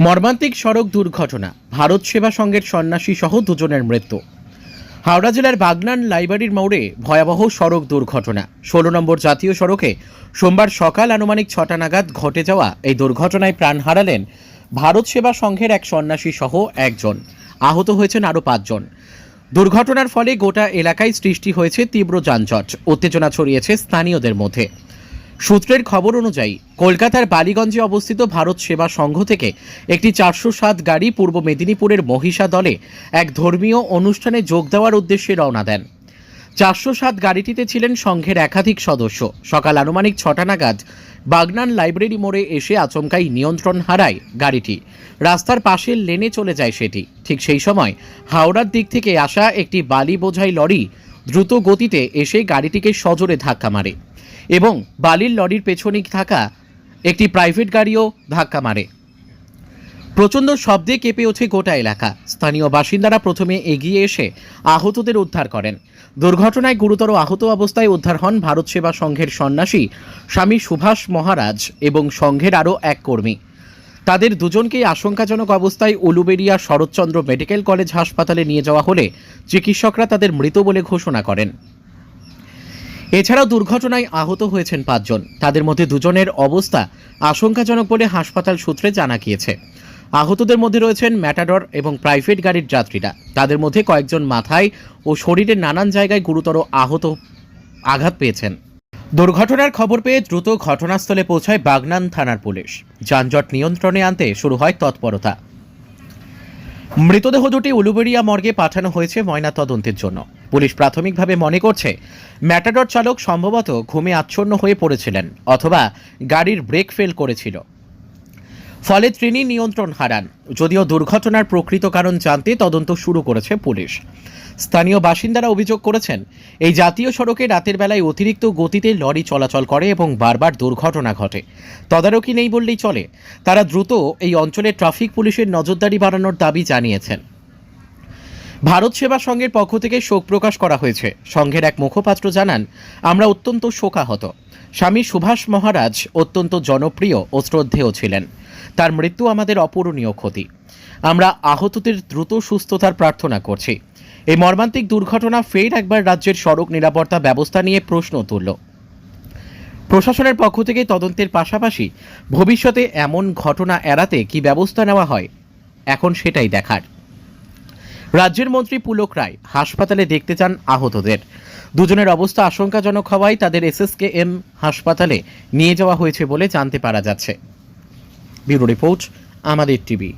মর্মান্তিক সড়ক দুর্ঘটনা, ভারত সেবা সংঘের সন্ন্যাসী সহ দুজনের মৃত্যু। হাওড়া জেলার বাগনান লাইব্রেরির মোড়ে ভয়াবহ সড়ক দুর্ঘটনা। ষোলো নম্বর জাতীয় সড়কে সোমবার সকাল আনুমানিক ছটা নাগাদ ঘটে যাওয়া এই দুর্ঘটনায় প্রাণ হারালেন ভারত সেবা সংঘের এক সন্ন্যাসী সহ একজন। আহত হয়েছেন আরও পাঁচজন। দুর্ঘটনার ফলে গোটা এলাকায় সৃষ্টি হয়েছে তীব্র যানজট। উত্তেজনা ছড়িয়েছে স্থানীয়দের মধ্যে। সূত্রের খবর অনুযায়ী, কলকাতার বালিগঞ্জে অবস্থিত ভারত সেবা সংঘ থেকে একটি চারশো সাত গাড়ি পূর্ব মেদিনীপুরের মহিষা দলে এক ধর্মীয় অনুষ্ঠানে যোগ দেওয়ার উদ্দেশ্যে রওনা দেন। চারশো সাত গাড়িটিতে ছিলেন সংঘের একাধিক সদস্য। সকাল আনুমানিক ছটা নাগাদ বাগনান লাইব্রেরি মোড়ে এসে আচমকাই নিয়ন্ত্রণ হারায় গাড়িটি। রাস্তার পাশের লেনে চলে যায় সেটি। ঠিক সেই সময় হাওড়ার দিক থেকে আসা একটি বালি বোঝাই লরি দ্রুত গতিতে এসে গাড়িটিকে সজোরে ধাক্কা মারে এবং বালির লরির পেছনে থাকা একটি প্রাইভেট গাড়িও ধাক্কা মারে। প্রচণ্ড শব্দে কেঁপে ওঠে গোটা এলাকা। স্থানীয় বাসিন্দারা প্রথমে এগিয়ে এসে আহতদের উদ্ধার করেন। দুর্ঘটনায় গুরুতর আহত অবস্থায় উদ্ধার হন ভারত সেবা সংঘের সন্ন্যাসী স্বামী সুভাষ মহারাজ এবং সংঘের আরও এক কর্মী। তাদের দুজনকেই আশঙ্কাজনক অবস্থায় উলুবেড়িয়া শরৎচন্দ্র মেডিকেল কলেজ হাসপাতালে নিয়ে যাওয়া হলে চিকিৎসকরা তাদের মৃত বলে ঘোষণা করেন। এছাড়াও দুর্ঘটনায় আহত হয়েছেন পাঁচজন। তাদের মধ্যে দুজনের অবস্থা আশঙ্কাজনক বলে হাসপাতাল সূত্রে জানা গিয়েছে। আহতদের মধ্যে রয়েছেন ম্যাটাডর এবং প্রাইভেট গাড়ির যাত্রীরা। তাদের মধ্যে কয়েকজন মাথায় ও শরীরের নানান জায়গায় গুরুতর আহত আঘাত পেয়েছেন। দুর্ঘটনার খবর পেয়ে দ্রুত ঘটনাস্থলে পৌঁছায় বাগনান থানার পুলিশ। যানজট নিয়ন্ত্রণে আনতে শুরু হয় তৎপরতা। মৃতদেহ দুটি উলুবেড়িয়া মর্গে পাঠানো হয়েছে ময়না তদন্তের জন্য। পুলিশ প্রাথমিকভাবে মনে করছে, ম্যাটাডর চালক সম্ভবত ঘুমে আচ্ছন্ন হয়ে পড়েছিলেন অথবা গাড়ির ব্রেক ফেল করেছিল। ফলে তিনি নিয়ন্ত্রণ হারান। যদিও দুর্ঘটনার প্রকৃত কারণ জানতে তদন্ত শুরু করেছে পুলিশ। স্থানীয় বাসিন্দারা অভিযোগ করেছেন, এই জাতীয় সড়কে রাতের বেলায় অতিরিক্ত গতিতে লরি চলাচল করে এবং বারবার দুর্ঘটনা ঘটে। তদারকি নেই বললেই চলে। তারা দ্রুত এই অঞ্চলে ট্রাফিক পুলিশের নজরদারি বাড়ানোর দাবি জানিয়েছেন। ভারত সেবা সংঘের পক্ষ থেকে শোক প্রকাশ করা হয়েছে। সংঘের এক মুখপাত্র জানান, আমরা অত্যন্ত শোকাহত। স্বামী সুভাষ মহারাজ অত্যন্ত জনপ্রিয় ও শ্রদ্ধেয় ছিলেন। তার মৃত্যু আমাদের অপূরণীয় ক্ষতি। আমরা আহতদের দ্রুত সুস্থতার প্রার্থনা করছি। এই মর্মান্তিক দুর্ঘটনা ফের একবার রাজ্যের সড়ক নিরাপত্তা ব্যবস্থা নিয়ে প্রশ্ন তুলল। প্রশাসনের পক্ষ থেকে তদন্তের পাশাপাশি ভবিষ্যতে এমন ঘটনা এড়াতে কি ব্যবস্থা নেওয়া হয়, এখন সেটাই দেখার। রাজ্যের মন্ত্রী পুলক রায় হাসপাতালে দেখতে চান আহতদের। দুজনের অবস্থা আশঙ্কাজনক হওয়ায় তাদের এসএসকে এম হাসপাতালে নিয়ে যাওয়া হয়েছে বলে জানতে পারা যাচ্ছে। ব্যুরো রিপোর্ট, আমাদের টিভি।